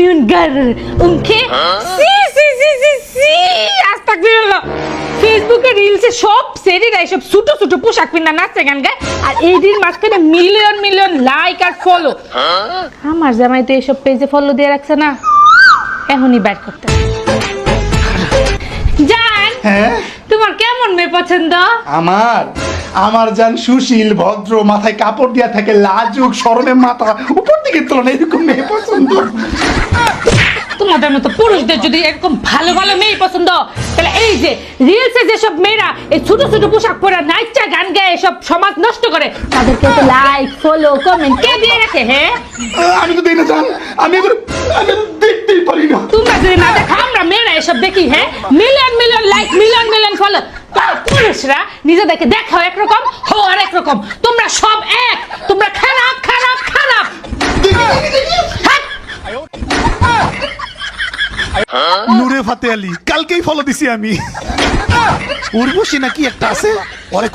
মিউনগার উনকে সি সি সি সি সি আস্তাগফিরুল্লাহ ফেসবুকে রিলসে সব সেরিরা এসব ছোট ছোট পোশাক পিন্না নাচছে গান গায়। আর এই মাঝখানে মিলিয়ন মিলিয়ন লাইক আর ফলো আমার জামাই তো এইসব পেজে ফলো দিয়ে রাখছে না। এখনই বাইর করতে। জান হ্যাঁ? তোমার কেমন মেয়ে পছন্দ? আমার? আমার যান সুশীল ভদ্র মাথায় কাপড় দিয়া থাকে লাজুক সরমে মাথা উপর দিকে তোলা এরকম মেয়ে পছন্দ। তোমাদের মতো পুরুষদের যদি এরকম ভালো ভালো মেয়ে পছন্দ তাহলে এই যে রিলসে যেসব মেয়েরা এই ছোট ছোট পোশাক পরে নাইচা গান গায়ে এসব সমাজ নষ্ট করে তাদেরকে তো লাইক ফলো কমেন্ট কে দিয়ে রাখে হ্যাঁ? আমি তো দেখি না জান আমি এবার আমি দেখতেই পারি না। তোমরা যদি না দেখো আমরা মেয়েরা এসব দেখি হ্যাঁ? Million million like million million follow পুরুষরা নিজেদেরকে দেখাও একরকম হো আর একরকম তোমরা সব এক তোমরা খারাপ খারাপ খারাপ। হ্যাঁ? নূরে ফাতে আলী কালকেই ফলো দিছি আমি। উর্বশী নাকি একটা আছে? ওরে